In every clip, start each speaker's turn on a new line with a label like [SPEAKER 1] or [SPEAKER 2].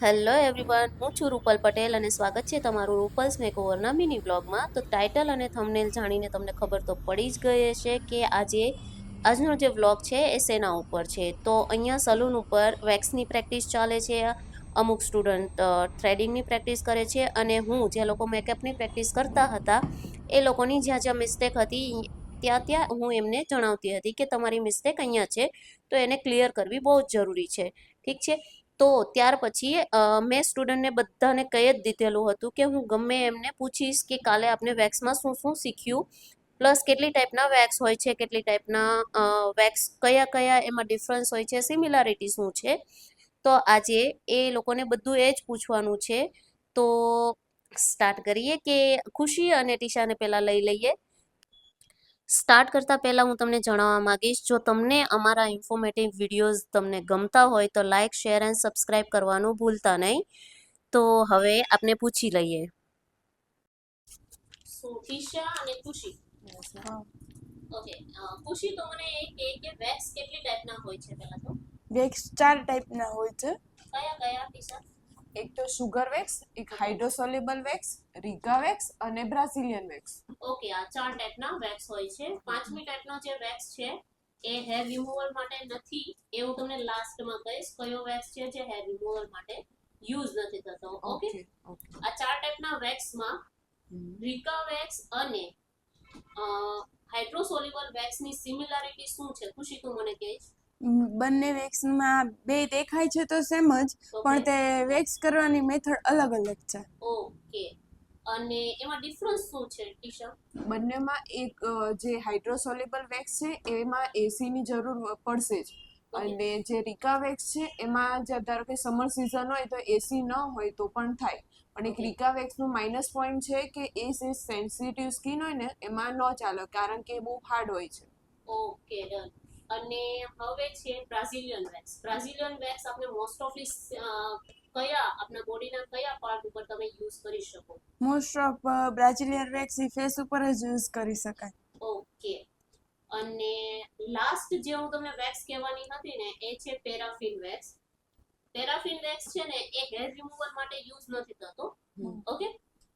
[SPEAKER 1] Hello everyone, હું છું રૂપલ પટેલ અને સ્વાગત છે તમારું રૂપલ્સ મેકઓવરના મિની બ્લોગમાં તો ટાઇટલ અને થંબનેલ જાણીને તમને ખબર તો પડી જ ગઈ હશે કે આજે, આજનો જે વ્લોગ છે એ શેના ઉપર છે. તો અહીંયા સલૂન ઉપર વેક્સની પ્રેક્ટિસ ચાલે છે, અમુક સ્ટુડન્ટ થ્રેડિંગની પ્રેક્ટિસ કરે છે અને હું જે લોકો મેકઅપની પ્રેક્ટિસ કરતા હતા, એ લોકોની જ્યાં જ્યાં મિસ્ટેક હતી, ત્યાં ત્યાં હું એમને જણાવતી હતી કે તમારી મિસ્ટેક અહીંયા છે, તો એને ક્લિયર કરવી બહુ જ જરૂરી છે. ઠીક છે? તો ત્યાર પછી મેં સ્ટુડન્ટને બધાને કહી જ દીધેલું હતું કે હું ગમે એમને પૂછીશ કે કાલે આપણે વેક્સમાં શું શું શીખ્યું. પ્લસ કેટલી ટાઈપના વેક્સ હોય છે, કેટલી ટાઈપના વેક્સ કયા કયા એમાં ડિફરન્સ હોય છે, સિમિલારિટી શું છે. તો આજે એ લોકોને બધું એ જ પૂછવાનું છે. તો સ્ટાર્ટ કરીએ કે ખુશી અને ટીશાને પહેલાં લઈ લઈએ. સ્ટાર્ટ કરતાં પહેલાં હું તમને જણાવવા માંગીશ જો તમને અમારા ઇન્ફોર્મેટિવ વિડીયોઝ તમને ગમતા હોય તો લાઇક શેર એન્ડ સબસ્ક્રાઈબ કરવાનું ભૂલતા નહીં. તો હવે આપણે પૂછી લઈએ. ઈશા અને ખુશી ઓકે ખુશી તો મને એ કે કે વેક્સ કેટલી ટાઈપના હોય છે પહેલા તો?
[SPEAKER 2] વેક્સ ચાર ટાઈપના હોય છે.
[SPEAKER 1] કયા કયા ટીશા
[SPEAKER 3] એક તો સુગર વેક્સ એક હાઇડ્રોસોલેબલ વેક્સ રીગા વેક્સ અને બ્રાઝિલિયન વેક્સ
[SPEAKER 1] ઓકે આ ચાર ટાઈપના વેક્સ હોય છે. પાંચમી ટાઈપનો જે વેક્સ છે એ હેર રિમૂવલ માટે નથી. એ હું તમને લાસ્ટમાં કહીશ કયો વેક્સ છે જે હેર રિમૂવલ માટે યુઝ નથી થતો. ઓકે આ ચાર ટાઈપના વેક્સમાં રિકા વેક્સ અને હાઇડ્રોસોલ્યુબલ વેક્સની સિમિલારિટી શું છે? ખુશી તું મને કહીશ.
[SPEAKER 2] બંને વેક્સમાં બે દેખાય છે તો સેમ જ પણ તે વેક્સ કરવાની મેથડ અલગ અલગ છે.
[SPEAKER 1] ઓકે અને એમાં ડિફરન્સ શું છે ટીશા
[SPEAKER 3] બંનેમાં એક જે હાઇડ્રોસોલેબલ વેક્સ છે એમાં એસીની જરૂર પડશે જ. અને જે રીકા વેક્સ છે એમાં જે ધારો કે સમર સિઝન હોય તો એસી ન હોય તો પણ થાય. પણ એક રિકા વેક્સનું માઇનસ પોઈન્ટ છે કે એ જે સેન્સિટિવ સ્કિન હોય ને એમાં ન ચાલે કારણ કે બહુ હાર્ડ હોય છે.
[SPEAKER 1] ઓકે ડન અને હવે છે બ્રાઝિલિયન વેક્સ બ્રાઝિલિયન વેક્સ આપણે મોસ્ટ ઓફલી કયા આપના બોડીના કયા પાર્ટ ઉપર તમે યુઝ કરી શકો?
[SPEAKER 2] Most of Brazilian wax face ઉપર જ યુઝ કરી શકાય.
[SPEAKER 1] ઓકે અને લાસ્ટ જે હું તમને વેક્સ કહેવાની હતી ને એ છે પેરાફિન વેક્સ પેરાફિન વેક્સ છે ને એ હેર રિમૂવલ માટે યુઝ નથી થતો. ઓકે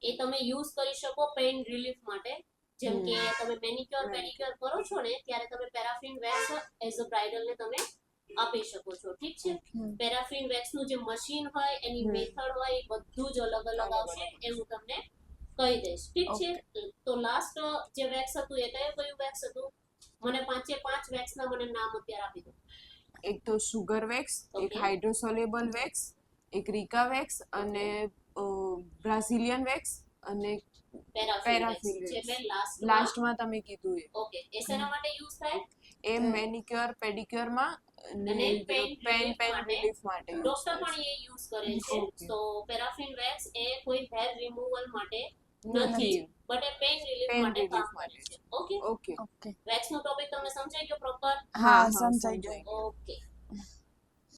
[SPEAKER 1] એ તમે યુઝ કરી શકો પેઇન રિલીફ માટે. જેમ કે તમે મેનિક્યોર. પેડિક્યોર કરો છો ને ત્યારે તમે paraffin wax as a bridal ને તમે આપી શકો છો. ઠીક છે. પેરાફિન વેક્સનું જે મશીન હોય એની. મેથડ હોય એ બધું જ અલગ અલગ આવશે એ હું તમને કહી દઈશ. ઠીક છે? તો લાસ્ટ જે વેક્સ હતું એ કયું કયું વેક્સ હતું? મને પાંચે પાંચ વેક્સ ના મને નામ અત્યારે આપી દો.
[SPEAKER 3] એક તો શુગર વેક્સ એક. હાઇડ્રોસોલેબલ વેક્સ એક રીકા વેક્સ અને બ્રાઝિલિયન વેક્સ અને
[SPEAKER 1] પેરાફિન જે લાસ્ટ
[SPEAKER 3] લાસ્ટમાં તમે કીધું એ.
[SPEAKER 1] ઓકે એ શેના માટે યુઝ થાય?
[SPEAKER 3] એ મેનિક્યોર પેડિક્યોરમાં
[SPEAKER 1] અને
[SPEAKER 3] પેન પેન રિલીફ માટે.
[SPEAKER 1] ડોક્ટર પણ એ યુઝ કરે છે. તો પેરાફિન વેક્સ એ કોઈ હેર રિમૂવલ માટે નથી. બટ એ પેઇન રિલીફ માટે કામ કરે છે. ઓકે
[SPEAKER 3] ઓકે
[SPEAKER 1] વેક્સ નો ટોપિક તમને સમજાઈ ગયો પ્રોપર
[SPEAKER 2] હા
[SPEAKER 3] હા, સમજાઈ
[SPEAKER 2] ગયો.
[SPEAKER 1] ઓકે